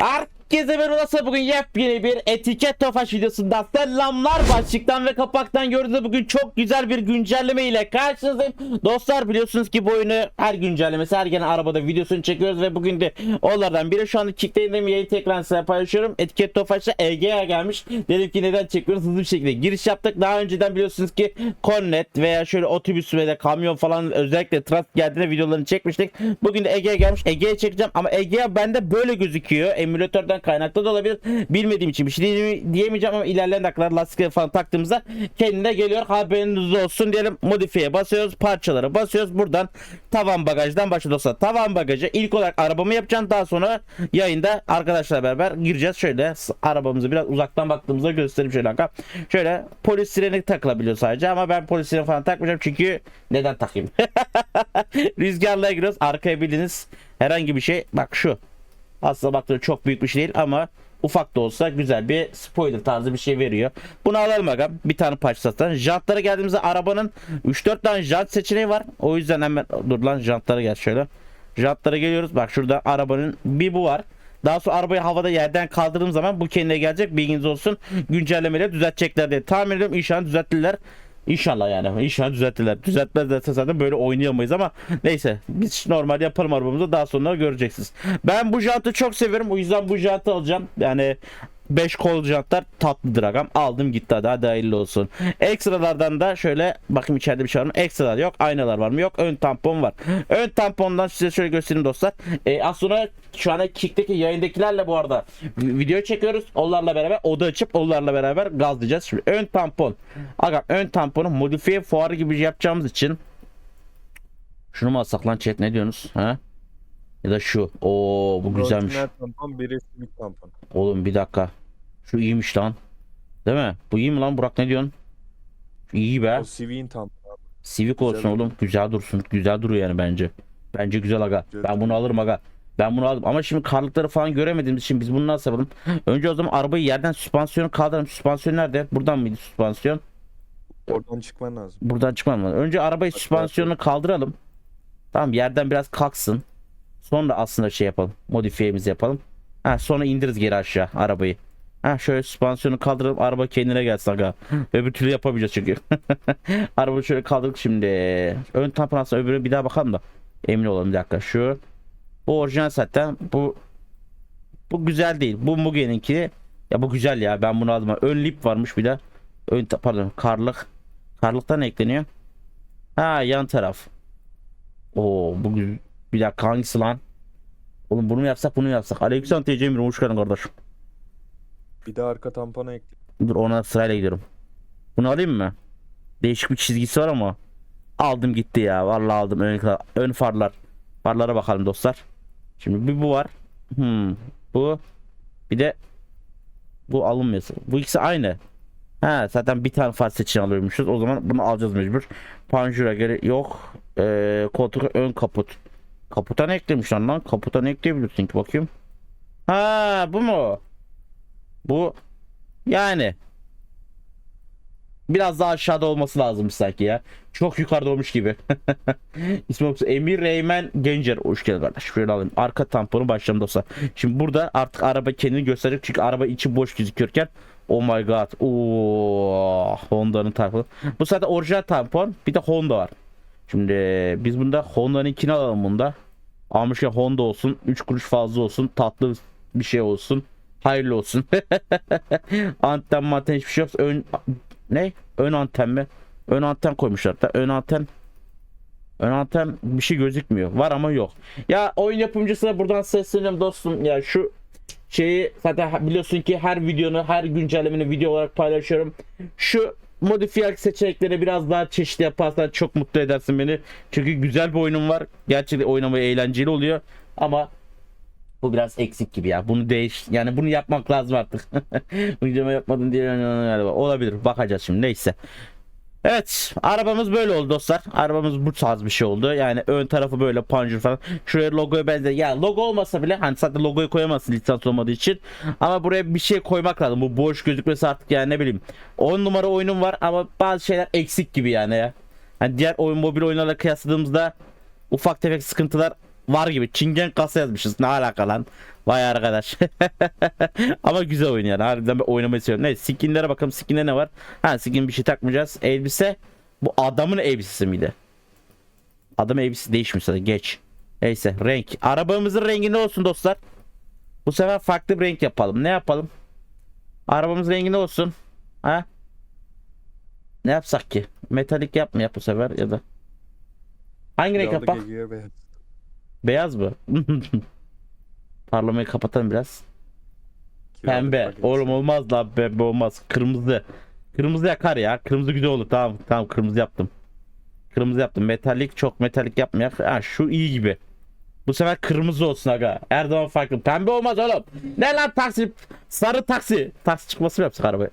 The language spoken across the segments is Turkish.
R Herkese merhaba bugün yepyeni bir etiket tofaş videosunda selamlar. Başlıktan ve kapaktan gördüğünüz bugün çok güzel bir güncelleme ile karşınızdayım. Dostlar biliyorsunuz ki bu oyunu her güncellemesi her gelen arabada videosunu çekiyoruz ve bugün de onlardan biri. Şu anda Kick'teyim yayın tekrar size paylaşıyorum. Etiket tofaşta EGA gelmiş. Dedim ki neden çekiyoruz? Hızlı bir şekilde giriş yaptık. Daha önceden biliyorsunuz ki Connet veya şöyle otobüs veya kamyon falan özellikle trafik geldiğinde videolarını çekmiştik. Bugün de Egea gelmiş. Egea'ya çekeceğim ama Egea bende böyle gözüküyor. Emülatörden kaynaklı da olabilir. Bilmediğim için bir şey diye- diyemeyeceğim ama ilerleyen dakikalar lastikleri falan taktığımızda kendine geliyor. Haberiniz olsun diyelim. Modifiye basıyoruz parçaları basıyoruz. Buradan tavan bagajdan başlıyor dostlar. Tavan bagajı ilk olarak arabamı yapacağım. Daha sonra yayında arkadaşlarla beraber gireceğiz. Şöyle arabamızı biraz uzaktan baktığımızda göstereyim şöyle kanka. Şöyle polis sireni takılabiliyor sadece ama ben polis sireni falan takmayacağım çünkü neden takayım? Rüzgarla giriyoruz. Arkaya bildiğiniz herhangi bir şey. Bak şu aslında baktığında çok büyük bir şey değil ama ufak da olsa güzel bir spoiler tarzı bir şey veriyor. Bunu alalım agam. Bir tane parça zaten. Jantlara geldiğimizde arabanın 3-4 tane jant seçeneği var. O yüzden hemen dur lan jantlara gel şöyle. Jantlara geliyoruz. Bak şurada arabanın bir bu var. Daha sonra arabayı havada yerden kaldırdığım zaman bu kendine gelecek. Bilginiz olsun. Güncellemeyle düzeltecekler diye tahmin ediyorum. İnşallah düzelttiler. İnşallah yani. İnşallah düzelttiler. Düzeltmezlerse zaten böyle oynayamayız ama neyse. Biz normal yapalım arabamızı daha sonra göreceksiniz. Ben bu jantı çok severim. O yüzden bu jantı alacağım. Yani 5 kol jantlar tatlıdır agam. Aldım gitti hadi, hadi hayırlı olsun. Ekstralardan da şöyle bakayım içeride bir şey var mı? Ekstralar yok. Aynalar var mı? Yok. Ön tampon var. Ön tampondan size şöyle göstereyim dostlar. Ee, az sonra şu anda Kick'teki yayındakilerle bu arada vi- video çekiyoruz. Onlarla beraber oda açıp onlarla beraber gazlayacağız. Şimdi ön tampon. Agam ön tamponu modifiye fuarı gibi yapacağımız için şunu mu alsak lan chat ne diyorsunuz? Ha? Ya da şu. Oo bu güzelmiş. Orijinal tampon, biri simit tampon. Oğlum bir dakika. Şu iyiymiş lan. Değil mi? Bu iyi mi lan Burak ne diyorsun? İyi be. O tampon. abi. Civic olsun Güzel oğlum. Güzel dursun. Güzel duruyor yani bence. Bence güzel aga. Güzel Ben bunu alırım aga. Ben bunu aldım. Ama şimdi karlıkları falan göremediğimiz için biz bunu nasıl yapalım? Önce o zaman arabayı yerden süspansiyonu kaldıralım. Süspansiyon nerede? Buradan mıydı süspansiyon? Oradan çıkman lazım. Buradan çıkmam lazım. Önce arabayı Hadi süspansiyonunu kaldıralım. Tamam yerden biraz kalksın. Sonra aslında şey yapalım. Modifiyemizi yapalım. Ha, sonra indiririz geri aşağı arabayı. Ha şöyle süspansiyonu kaldıralım araba kendine gelsin aga. Öbür türlü yapamayacağız çünkü. Arabayı şöyle kaldırdık şimdi. Ön tampon aslında öbürüne bir daha bakalım da. Emin olalım bir dakika şu. Bu orijinal zaten. Bu bu güzel değil. Bu Mugen'inki. Ya bu güzel ya. Ben bunu aldım. Ön lip varmış bir de. Ön pardon karlık. Karlıktan ekleniyor. Ha yan taraf. Oo bu. Bir dakika hangisi lan? Oğlum bunu yapsak bunu yapsak? Aleykümselam TC Emre hoş geldin kardeşim. Bir de arka tampona ekle. Dur ona sırayla gidiyorum. Bunu alayım mı? Değişik bir çizgisi var ama. Aldım gitti ya. Vallahi aldım. Ön, ön farlar. Farlara bakalım dostlar. Şimdi bir bu var. Hmm. Bu. Bir de bu alınmıyor. Bu ikisi aynı. Ha zaten bir tane far seçin alıyormuşuz. O zaman bunu alacağız mecbur. Panjura geri yok. Ee, koltuk ön kaput. Kaputa ne eklemiş lan? Kaputa ekleyebilirsin ki bakayım. Ha bu mu? Bu yani biraz daha aşağıda olması lazım sanki ya. Çok yukarıda olmuş gibi. İsmi Emir Reymen Gencer. Hoş geldin kardeş. Şöyle alayım. Arka tamponu başlayalım dostlar. Şimdi burada artık araba kendini gösterecek. Çünkü araba içi boş gözüküyorken Oh my god. Oo, Honda'nın tamponu. Bu zaten orijinal tampon. Bir de Honda var. Şimdi biz bunda Honda'nınkini alalım bunda. Almışken Honda olsun. 3 kuruş fazla olsun. Tatlı bir şey olsun. Hayırlı olsun. anten manten hiçbir şey yok. Ön ne? Ön anten mi? Ön anten koymuşlar da. Ön anten Ön anten bir şey gözükmüyor. Var ama yok. Ya oyun yapımcısına buradan sesleniyorum dostum. Ya şu şeyi zaten biliyorsun ki her videonu, her güncellemeni video olarak paylaşıyorum. Şu modifiye seçenekleri biraz daha çeşitli yaparsan çok mutlu edersin beni. Çünkü güzel bir oyunum var. Gerçekten oynamaya eğlenceli oluyor. Ama bu biraz eksik gibi ya. Bunu değiş yani bunu yapmak lazım artık. Uygulama yapmadın diye galiba. Olabilir. Bakacağız şimdi. Neyse. Evet arabamız böyle oldu dostlar. Arabamız bu tarz bir şey oldu. Yani ön tarafı böyle panjur falan. Şuraya logoya benzer. Ya logo olmasa bile hani zaten logoyu koyamazsın lisans olmadığı için. Ama buraya bir şey koymak lazım. Bu boş gözükmesi artık yani ne bileyim. 10 numara oyunum var ama bazı şeyler eksik gibi yani ya. Hani diğer oyun mobil oyunlarla kıyasladığımızda ufak tefek sıkıntılar var gibi. Çingen kasa yazmışız. Ne alaka lan? Vay arkadaş. Ama güzel oyun yani. Harbiden ben oynamayı seviyorum. Neyse skinlere bakalım. Skinde ne var? Ha skin bir şey takmayacağız. Elbise. Bu adamın elbisesi miydi? Adam elbisesi değişmiş zaten. Geç. Neyse renk. Arabamızın rengi ne olsun dostlar? Bu sefer farklı bir renk yapalım. Ne yapalım? Arabamızın rengi ne olsun? Ha? Ne yapsak ki? Metalik yapmayak bu sefer ya da. Hangi renk? Ege'ye beyaz. Mı? Parlamayı kapatalım biraz. Pembe. Oğlum olmaz lan pembe olmaz. Kırmızı. Kırmızı yakar ya. Kırmızı güzel olur. Tamam tamam kırmızı yaptım. Kırmızı yaptım. Metalik çok metalik yapmayak. Ha şu iyi gibi. Bu sefer kırmızı olsun aga. Her zaman farklı. Pembe olmaz oğlum. Ne lan taksi? Sarı taksi. Taksi çıkması mı yapsak arabaya?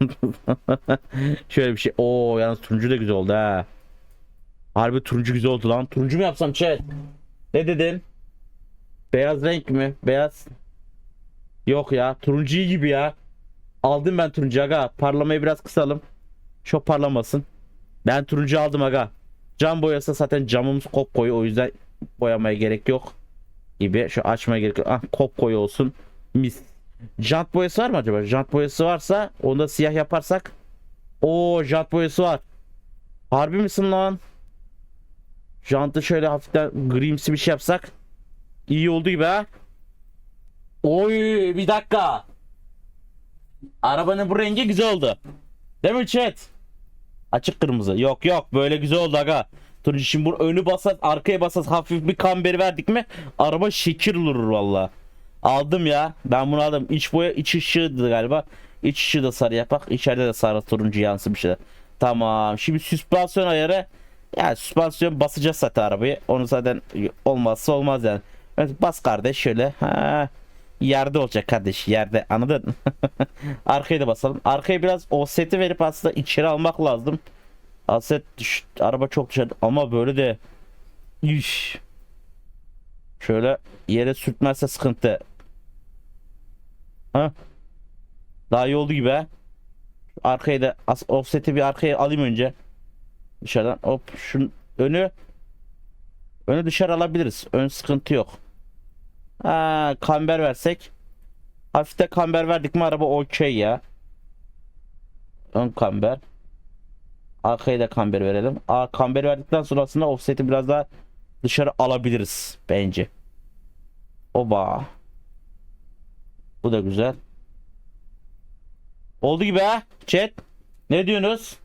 Şöyle bir şey. Oo yalnız turuncu da güzel oldu ha. Harbi turuncu güzel oldu lan. Turuncu mu yapsam chat? Ne dedin? Beyaz renk mi? Beyaz. Yok ya. Turuncu gibi ya. Aldım ben turuncu aga. Parlamayı biraz kısalım. Çok parlamasın. Ben turuncu aldım aga. Cam boyası zaten camımız kop koyu. O yüzden boyamaya gerek yok. Gibi. Şu açmaya gerek yok. Ah kop koyu olsun. Mis. Jant boyası var mı acaba? Jant boyası varsa onu da siyah yaparsak. Oo jant boyası var. Harbi misin lan? Jantı şöyle hafiften grimsi bir şey yapsak. İyi oldu gibi ha. Oy bir dakika. Arabanın bu rengi güzel oldu. Değil mi chat? Açık kırmızı. Yok yok böyle güzel oldu aga. Dur şimdi bunu önü basat arkaya basat hafif bir kamberi verdik mi araba şekil olur valla. Aldım ya. Ben bunu aldım. İç boya iç ışığıydı galiba. İç ışığı da sarı yapak. İçeride de sarı turuncu yansı bir şeyler. Tamam. Şimdi süspansiyon ayarı. Ya süspansiyon basacağız zaten arabayı. Onu zaten olmazsa olmaz yani. Evet, bas kardeş şöyle. Ha. Yerde olacak kardeş yerde anladın? Arkaya da basalım. Arkaya biraz o seti verip aslında içeri almak lazım. Aset düş, araba çok dışarı ama böyle de Üş. Şöyle yere sürtmezse sıkıntı. Ha? Daha iyi oldu gibi ha. Arkaya da offset'i bir arkaya alayım önce. Dışarıdan hop şun önü önü dışarı alabiliriz. Ön sıkıntı yok. Ha, kamber versek. Hafifte kamber verdik mi araba okey ya. Ön kamber. Arkaya da kamber verelim. Aa, kamber verdikten sonrasında offset'i biraz daha dışarı alabiliriz bence. Oba. Bu da güzel. Oldu gibi ha chat. Ne diyorsunuz?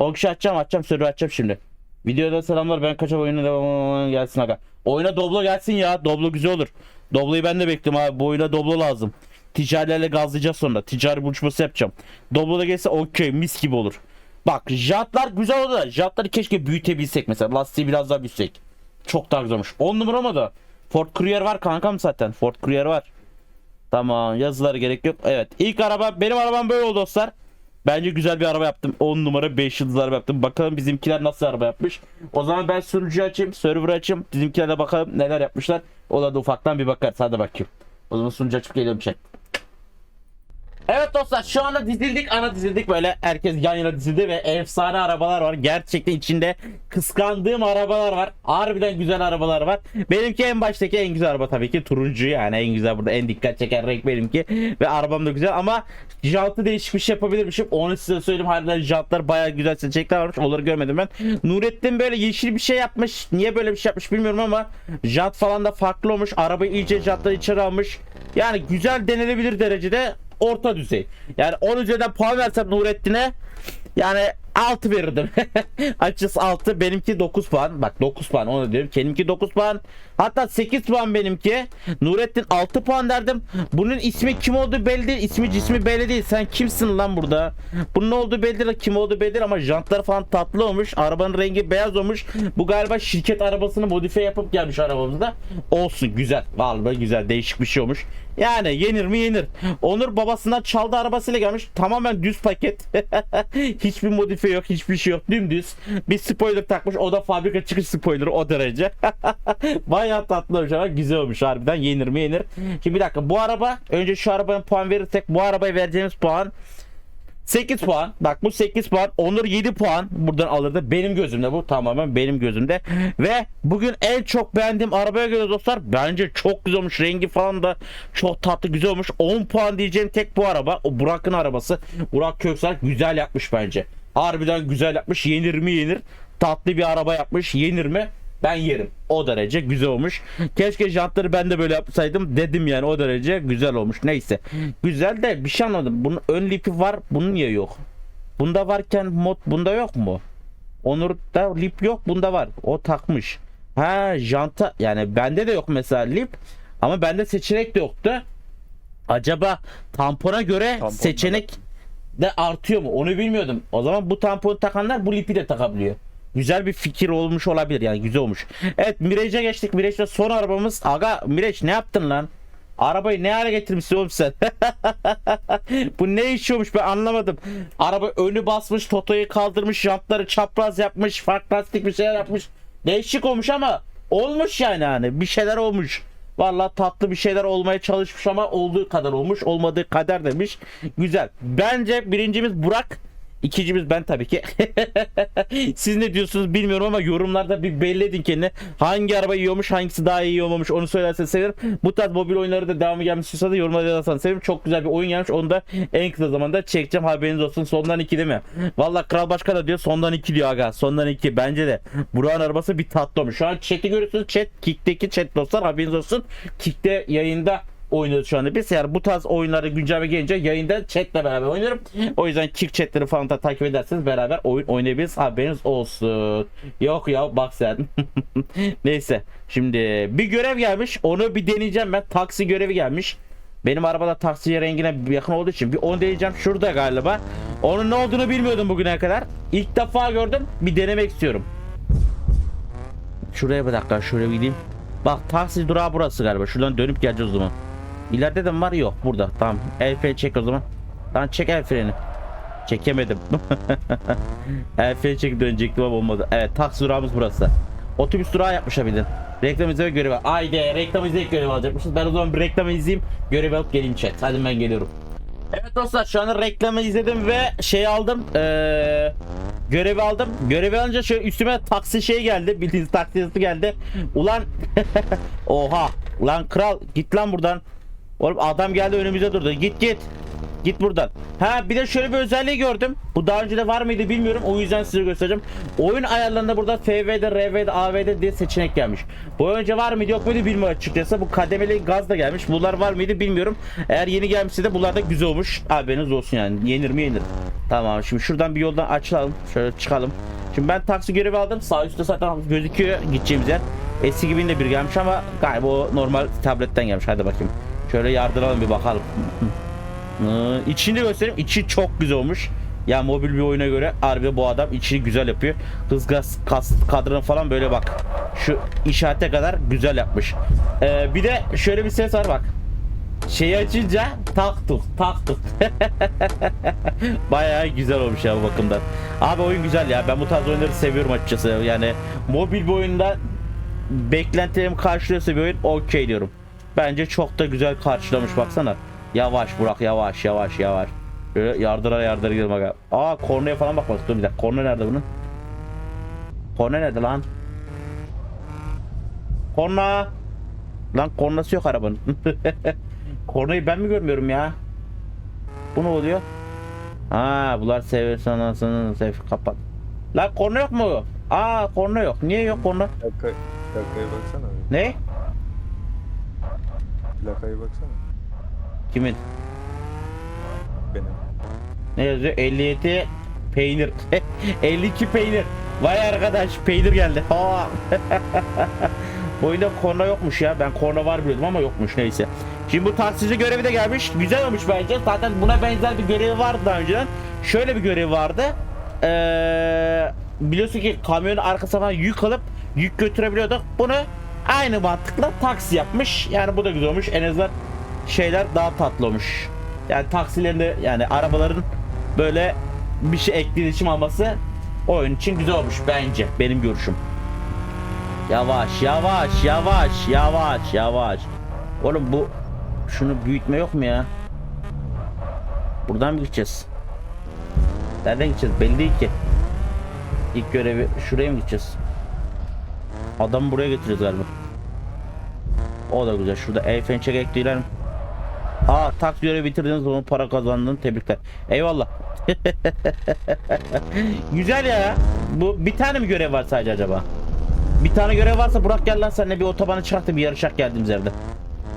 O kişi açacağım açacağım sürü açacağım şimdi. Videoda selamlar ben kaçak oyuna devam gelsin aga. Oyuna Doblo gelsin ya. Doblo güzel olur. Doblo'yu ben de bekliyorum abi. Bu oyuna Doblo lazım. Ticarilerle gazlayacağız sonra. Ticari buluşması yapacağım. Doblo da gelse okey mis gibi olur. Bak jantlar güzel oldu da jantları keşke büyütebilsek mesela. Lastiği biraz daha büyütsek. Çok daha güzel olmuş. 10 numara mı da? Ford Courier var kankam zaten. Ford Courier var. Tamam yazıları gerek yok. Evet ilk araba benim arabam böyle oldu dostlar. Bence güzel bir araba yaptım. 10 numara 5 yıldız araba yaptım. Bakalım bizimkiler nasıl araba yapmış. O zaman ben sürücü açayım, server açayım. Bizimkilere bakalım neler yapmışlar. Ona da ufaktan bir bakarız. Hadi bakayım. O zaman sunucu açıp geliyorum chat. Evet dostlar şu anda dizildik ana dizildik böyle. Herkes yan yana dizildi ve efsane arabalar var. Gerçekten içinde kıskandığım arabalar var. Harbiden güzel arabalar var. Benimki en baştaki en güzel araba tabii ki. Turuncu yani en güzel burada. En dikkat çeken renk benimki. Ve arabam da güzel ama jantı değişik bir şey yapabilirmişim. Onu size söyleyeyim harbiden jantlar baya güzel seçenekler varmış. Onları görmedim ben. Nurettin böyle yeşil bir şey yapmış. Niye böyle bir şey yapmış bilmiyorum ama jant falan da farklı olmuş. Arabayı iyice jantları içeri almış. Yani güzel denilebilir derecede orta düzey. Yani 10 üzerinden puan versem Nurettin'e yani 6 verirdim. Açıkçası 6 benimki 9 puan. Bak 9 puan onu diyorum. Kendimki 9 puan. Hatta 8 puan benimki. Nurettin 6 puan derdim. Bunun ismi kim olduğu belli değil. İsmi cismi belli değil. Sen kimsin lan burada? Bunun ne olduğu belli değil. Kim olduğu belli değil ama jantlar falan tatlı olmuş. Arabanın rengi beyaz olmuş. Bu galiba şirket arabasını modifiye yapıp gelmiş arabamızda. Olsun güzel. Vallahi güzel. Değişik bir şey olmuş. Yani yenir mi yenir. Onur babasından çaldı arabasıyla gelmiş. Tamamen düz paket. Hiçbir modifiye yok. Hiçbir şey yok. Dümdüz. Bir spoiler takmış. O da fabrika çıkış spoilerı o derece. Bayağı tatlı olmuş ama güzel olmuş harbiden. Yenir mi yenir. Şimdi bir dakika. Bu araba önce şu arabaya puan verirsek bu arabaya vereceğimiz puan 8 puan. Bak bu 8 puan. Onur 7 puan buradan alırdı. Benim gözümde bu tamamen benim gözümde. Ve bugün en çok beğendiğim arabaya göre dostlar bence çok güzel olmuş. Rengi falan da çok tatlı güzel olmuş. 10 puan diyeceğim tek bu araba. O Burak'ın arabası. Burak Köksal güzel yapmış bence. Harbiden güzel yapmış. Yenir mi yenir. Tatlı bir araba yapmış. Yenir mi? Ben yerim. O derece güzel olmuş. Keşke jantları ben de böyle yapsaydım dedim yani o derece güzel olmuş. Neyse. Güzel de bir şey anladım. Bunun ön lipi var. Bunun niye yok? Bunda varken mod bunda yok mu? Onur'da lip yok bunda var. O takmış. Ha janta yani bende de yok mesela lip ama bende seçenek de yoktu. Acaba tampona göre Tampon seçenek de artıyor mu? Onu bilmiyordum. O zaman bu tamponu takanlar bu lipi de takabiliyor. Güzel bir fikir olmuş olabilir yani güzel olmuş. Evet Mirage'e geçtik. Mirage'de son arabamız. Aga Mirage ne yaptın lan? Arabayı ne hale getirmişsin oğlum sen? Bu ne işiyormuş ben anlamadım. Araba önü basmış, Toto'yu kaldırmış, jantları çapraz yapmış, fark lastik bir şeyler yapmış. Değişik olmuş ama olmuş yani hani bir şeyler olmuş. Vallahi tatlı bir şeyler olmaya çalışmış ama olduğu kadar olmuş, olmadığı kadar demiş. Güzel. Bence birincimiz Burak. İkincimiz ben tabii ki. Siz ne diyorsunuz bilmiyorum ama yorumlarda bir belli edin kendini. Hangi araba iyi olmuş hangisi daha iyi olmamış onu söylerseniz sevinirim. Bu tarz mobil oyunları da devamı gelmişse de yorumlarda yazarsanız sevinirim. Çok güzel bir oyun gelmiş onu da en kısa zamanda çekeceğim haberiniz olsun. Sondan 2 değil mi? Valla Kral Başkan da diyor sondan 2 diyor aga. Sondan 2 bence de. Burak'ın arabası bir tatlı olmuş. Şu an chat'i görüyorsunuz. Chat Kick'teki chat dostlar haberiniz olsun. Kick'te yayında oynuyoruz şu anda biz. Yani bu tarz oyunları günceme gelince yayında chatle beraber oynarım. O yüzden kick chatleri falan da takip ederseniz beraber oyun oynayabiliriz. Haberiniz olsun. Yok ya bak sen. Neyse. Şimdi bir görev gelmiş. Onu bir deneyeceğim ben. Taksi görevi gelmiş. Benim arabada taksiye rengine yakın olduğu için bir onu deneyeceğim. Şurada galiba. Onun ne olduğunu bilmiyordum bugüne kadar. İlk defa gördüm. Bir denemek istiyorum. Şuraya bir dakika şöyle gideyim. Bak taksi durağı burası galiba. Şuradan dönüp geleceğiz o zaman. İleride de var? Yok burada. Tamam. El freni çek o zaman. Tamam çek el freni. Çekemedim. el freni çekip dönecektim ama olmadı. Evet taksi durağımız burası. Otobüs durağı yapmış bilin. Reklam izleme görevi. Haydi reklam izleyip görev alacakmışız. Ben o zaman bir reklamı izleyeyim. Görev alıp geleyim chat. Hadi ben geliyorum. Evet dostlar şu anda reklamı izledim ve şey aldım. Ee, görevi aldım. Görevi alınca şöyle üstüme taksi şey geldi. Bildiğiniz taksi geldi. Ulan oha. Ulan kral git lan buradan. Oğlum adam geldi önümüze durdu. Git git. Git buradan. Ha bir de şöyle bir özelliği gördüm. Bu daha önce de var mıydı bilmiyorum. O yüzden size göstereceğim. Oyun ayarlarında burada FV'de, RV'de, AV'de diye seçenek gelmiş. Bu önce var mıydı yok muydu bilmiyorum açıkçası. Bu kademeli gaz da gelmiş. Bunlar var mıydı bilmiyorum. Eğer yeni gelmişse de bunlar da güzel olmuş. Haberiniz olsun yani. Yenir mi yenir. Tamam şimdi şuradan bir yoldan açalım. Şöyle çıkalım. Şimdi ben taksi görevi aldım. Sağ üstte zaten gözüküyor gideceğimiz yer. Eski gibi de bir gelmiş ama galiba o normal tabletten gelmiş. Hadi bakayım. Şöyle yardıralım bir bakalım. Ee, içini göstereyim. İçi çok güzel olmuş. Ya mobil bir oyuna göre harbi bu adam içini güzel yapıyor. Hız gaz kas, kadranı falan böyle bak. Şu işarete kadar güzel yapmış. Ee, bir de şöyle bir ses var bak. Şeyi açınca taktuk taktuk. Bayağı güzel olmuş ya bu bakımdan. Abi oyun güzel ya. Ben bu tarz oyunları seviyorum açıkçası. Yani mobil bir oyunda beklentilerimi karşılıyorsa bir oyun okey diyorum. Bence çok da güzel karşılamış baksana. Yavaş Burak yavaş yavaş yavaş. Böyle yardıra yardıra gidelim bak. Aa kornaya falan bakmak dur bir dakika. Korna nerede bunun? Korna nerede lan? Korna. Lan kornası yok arabanın. Kornayı ben mi görmüyorum ya? Bu ne oluyor? Ha bunlar seviyorsun anasını sev kapat. Lan korna yok mu? Aa korna yok. Niye yok korna? Plakaya baksana. Ne? Plakaya baksana. Kimin? Benim. Ne yazıyor? 57 peynir. 52 peynir. Vay arkadaş peynir geldi. Ha. Bu oyunda korna yokmuş ya. Ben korna var biliyordum ama yokmuş neyse. Şimdi bu taksici görevi de gelmiş. Güzel olmuş bence. Zaten buna benzer bir görevi vardı daha önceden. Şöyle bir görevi vardı. Ee, biliyorsun ki kamyonun arkasına yük alıp yük götürebiliyorduk. Bunu aynı mantıkla taksi yapmış. Yani bu da güzel olmuş. En azından şeyler daha tatlı olmuş. Yani taksilerinde yani arabaların böyle bir şey etkileşim alması oyun için güzel olmuş bence benim görüşüm. Yavaş yavaş yavaş yavaş yavaş. Oğlum bu şunu büyütme yok mu ya? Buradan mı gideceğiz? Nereden gideceğiz belli değil ki. İlk görevi şuraya mı gideceğiz? Adamı buraya getireceğiz galiba. O da güzel. Şurada el feni çekerek değilim. Aa tak görevi bitirdiniz onun para kazandın tebrikler. Eyvallah. güzel ya. Bu bir tane mi görev var sadece acaba? Bir tane görev varsa Burak gel lan seninle bir otobana çıkart da bir yarışak geldiğimiz yerde.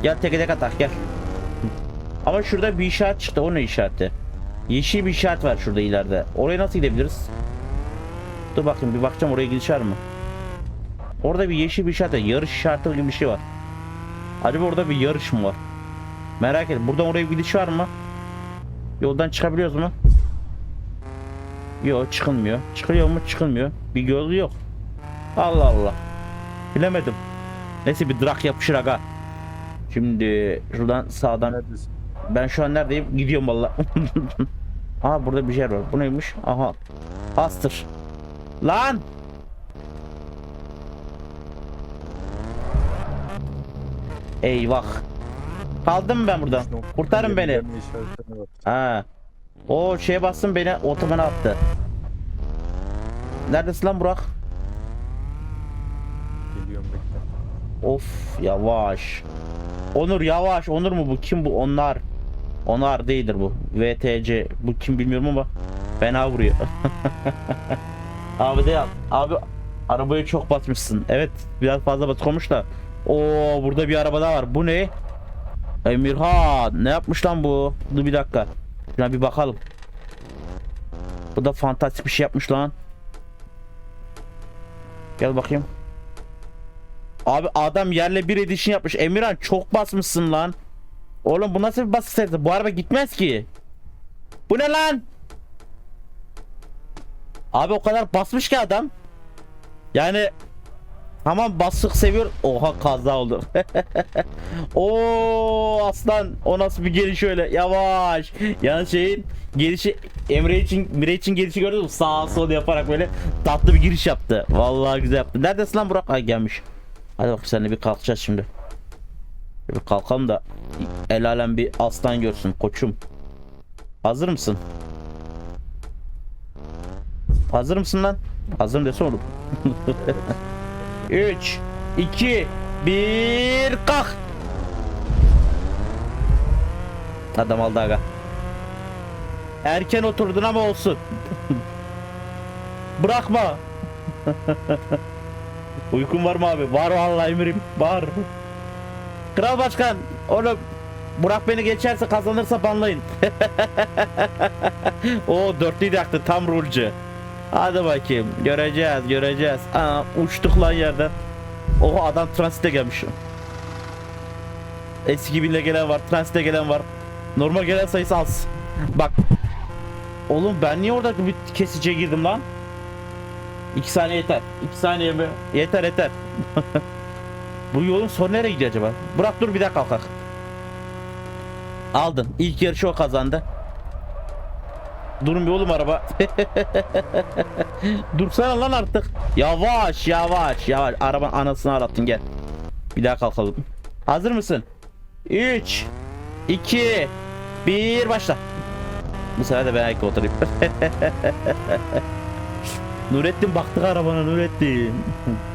Gel teke tek atak gel. Ama şurada bir işaret çıktı. O ne işareti? Yeşil bir işaret var şurada ileride. Oraya nasıl gidebiliriz? Dur bakayım bir bakacağım oraya gidiş var mı? Orada bir yeşil bir işaret var. Yarış işareti gibi bir şey var. Acaba orada bir yarış mı var? Merak ettim. Buradan oraya bir gidiş var mı? Yoldan çıkabiliyoruz mu? Yok çıkılmıyor. Çıkılıyor mu? Çıkılmıyor. Bir yolu yok. Allah Allah. Bilemedim. Neyse bir drak yapışır aga. Şimdi şuradan sağdan Neredesin? ben şu an neredeyim? Gidiyorum valla. Aha burada bir şey var. Bu neymiş? Aha. Astır. Lan! Eyvah. Kaldım mı ben noktada Kurtarın beni. Ha. O şeye bastın beni otobana attı. Neredesin lan Burak? Geliyorum bekle. Of yavaş. Onur yavaş. Onur mu bu? Kim bu? Onlar. Onlar değildir bu. VTC. Bu kim bilmiyorum ama fena vuruyor. abi de abi arabayı çok basmışsın. Evet biraz fazla basık olmuş da. Oo burada bir araba daha var. Bu ne? Emirhan ne yapmış lan bu? Dur bir dakika. Şuna bir bakalım. Bu da fantastik bir şey yapmış lan. Gel bakayım. Abi adam yerle bir edişin yapmış. Emirhan çok basmışsın lan. Oğlum bu nasıl bir basık sesi? Bu araba gitmez ki. Bu ne lan? Abi o kadar basmış ki adam. Yani tamam basık seviyor. Oha kaza oldu. Oo aslan o nasıl bir geliş öyle yavaş. Yani şeyin gelişi Emre için Mire için gelişi gördün mü? Sağ sol yaparak böyle tatlı bir giriş yaptı. Vallahi güzel yaptı. Neredesin lan Burak? Ay gelmiş. Hadi bak seninle bir kalkacağız şimdi. Bir kalkalım da el alem bir aslan görsün koçum. Hazır mısın? Hazır mısın lan? Hazırım dese oğlum. 3 2 1 kalk. Adam aldı aga. Erken oturdun ama olsun. Bırakma. Uykun var mı abi? Var vallahi emirim. Var. Kral Başkan oğlum Burak beni geçerse kazanırsa banlayın. o dörtlüyü de yaktı tam rulcu. Hadi bakayım göreceğiz göreceğiz. Aa, uçtuk lan yerden. Oha adam transite gelmiş. Eski binle gelen var, transite gelen var. Normal gelen sayısı az. Bak. Oğlum ben niye orada bir kesiciye girdim lan? 2 saniye yeter. 2 saniye mi? Yeter yeter. Bu yolun sonu nereye gidiyor acaba? Bırak dur bir daha kalkak. Aldın. İlk yarışı o kazandı. Durun bir oğlum araba. Dursana lan artık. Yavaş yavaş yavaş. Arabanın anasını ağlattın gel. Bir daha kalkalım. Hazır mısın? 3 2 1 başla. Bu sefer de ben ayakta oturayım. Nurettin baktık arabana Nurettin.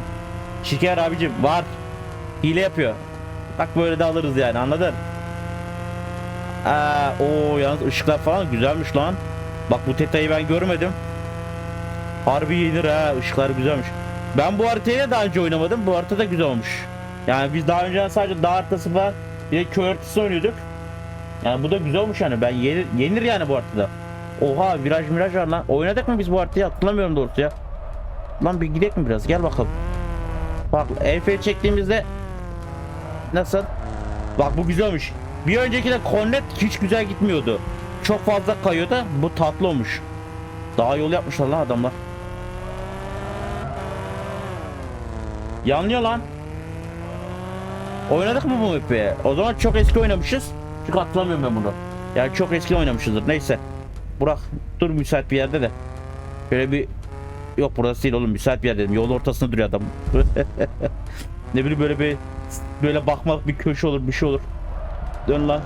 Şeker abicim var. Hile yapıyor. Bak böyle de alırız yani anladın? Aa, o yalnız ışıklar falan güzelmiş lan. Bak bu tetayı ben görmedim. Harbi yenir ha ışıklar güzelmiş. Ben bu haritayı da daha önce oynamadım. Bu harita da güzel olmuş. Yani biz daha önce sadece dağ haritası falan bir de köy haritası oynuyorduk. Yani bu da güzel olmuş yani. Ben yenir, yenir yani bu haritada. Oha viraj miraj var lan. Oynadık mı biz bu haritayı hatırlamıyorum doğrusu ya. Lan bir gidelim mi biraz gel bakalım. Bak el çektiğimizde Nasıl? Bak bu güzelmiş. Bir önceki de Cornet hiç güzel gitmiyordu. Çok fazla kayıyordu. Bu tatlı olmuş. Daha yol yapmışlar lan adamlar. Yanlıyor lan. Oynadık mı bu map'i? O zaman çok eski oynamışız. Çünkü hatırlamıyorum ben bunu. Yani çok eski oynamışızdır. Neyse. Burak dur müsait bir yerde de. Şöyle bir Yok burası değil oğlum müsait bir yer dedim. Yol ortasında duruyor adam. ne bileyim böyle bir böyle bakmak bir köşe olur bir şey olur. Dön lan.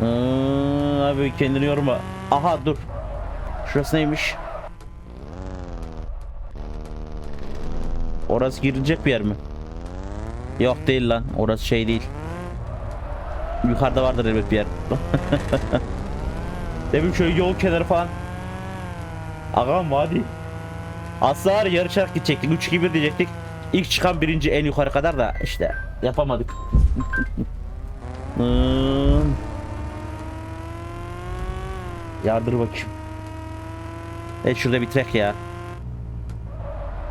Aa, abi kendini yorma. Aha dur. Şurası neymiş? Orası girilecek bir yer mi? Yok değil lan. Orası şey değil. Yukarıda vardır elbet bir yer. bileyim şöyle yol kenarı falan. Ağam hadi. Aslında var ya, yarışarak gidecektik. 3 2 1 diyecektik. İlk çıkan birinci en yukarı kadar da işte yapamadık. Hmm. Yardır bakayım. Evet şurada bitirek ya.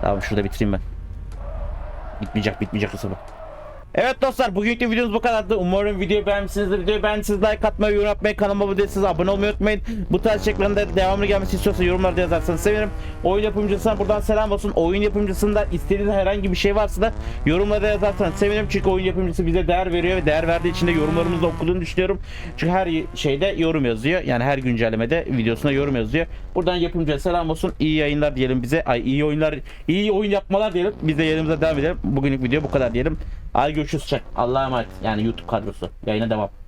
Tamam şurada bitireyim ben. Bitmeyecek bitmeyecek ısırma. Evet dostlar bugünkü videomuz bu kadardı. Umarım videoyu beğenmişsinizdir. Videoyu beğendiyseniz like atmayı, yorum yapmayı, kanalıma abone değilseniz abone olmayı unutmayın. Bu tarz içeriklerin de devamlı gelmesi istiyorsa yorumlarda yazarsanız sevinirim. Oyun yapımcısına buradan selam olsun. Oyun yapımcısından istediğiniz herhangi bir şey varsa da yorumlarda yazarsanız sevinirim. Çünkü oyun yapımcısı bize değer veriyor ve değer verdiği için de yorumlarımızı okuduğunu düşünüyorum. Çünkü her şeyde yorum yazıyor. Yani her güncellemede videosuna yorum yazıyor. Buradan yapımcıya selam olsun. İyi yayınlar diyelim bize. Ay iyi oyunlar, iyi oyun yapmalar diyelim. Biz de yayınımıza devam edelim. Bugünlük video bu kadar diyelim. Hadi görüşürüz. Çak. Allah'a emanet. Yani YouTube kadrosu. Yayına devam.